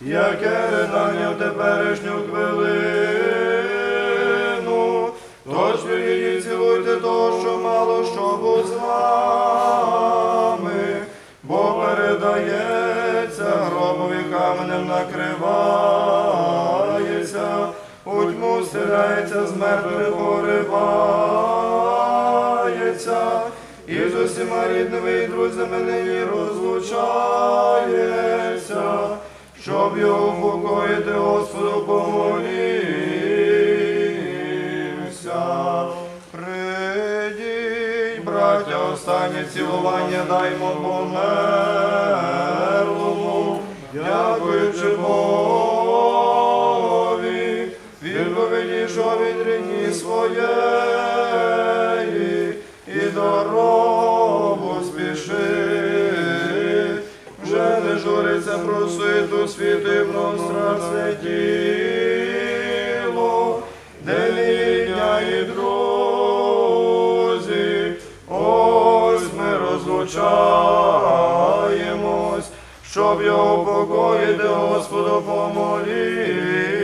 яке ридання в теперішню хвилину. Тож ви цілуйте то, що мало що був з вами, бо передається, гробові каменем накривається, у тьму стиляється, з мертвих поривається, і з усіма рідними і друзями нині розлучається, щоб його упокоїти, Господу помолімся. Придіть, браття, останнє цілування даймо померлому, дякуючи Богові, відповіді, що від рідні журиться про світу світу і про страстне тіло, де рідня і друзі, ось ми розлучаємось, щоб його покоїти, Господу помолі.